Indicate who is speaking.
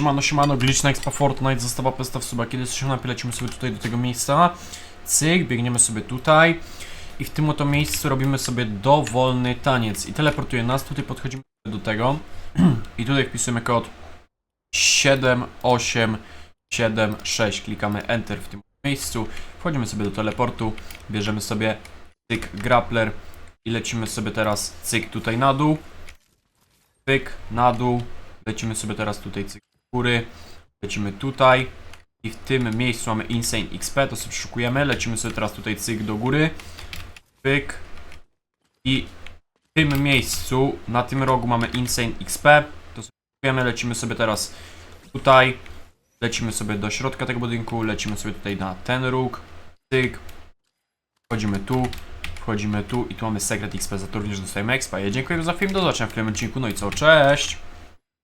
Speaker 1: siemano, siemano, glitch na Expa Fortnite, zostawa pesta w suba, kiedy się napie, lecimy sobie tutaj do tego miejsca, cyk, biegniemy sobie tutaj. I w tym oto miejscu robimy sobie dowolny taniec. I teleportuje nas, tutaj podchodzimy do tego. I tutaj wpisujemy kod 7876, klikamy Enter w tym miejscu, wchodzimy sobie do teleportu, bierzemy sobie cyk grappler. I lecimy sobie teraz cyk tutaj na dół, pyk na dół, lecimy sobie teraz tutaj cyk góry, lecimy tutaj. I w tym miejscu mamy Insane XP, to sobie przeszukujemy, lecimy sobie teraz tutaj cyk do góry, pyk. I w tym miejscu, na tym rogu mamy Insane XP, to sobie przeszukujemy, lecimy sobie teraz tutaj, lecimy sobie do środka tego budynku, lecimy sobie tutaj na ten róg, cyk, wchodzimy tu, wchodzimy tu i tu mamy Secret XP, za to również dostajemy expa. Ja dziękuję za film, do zobaczenia w kolejnym odcinku, no i co, cześć!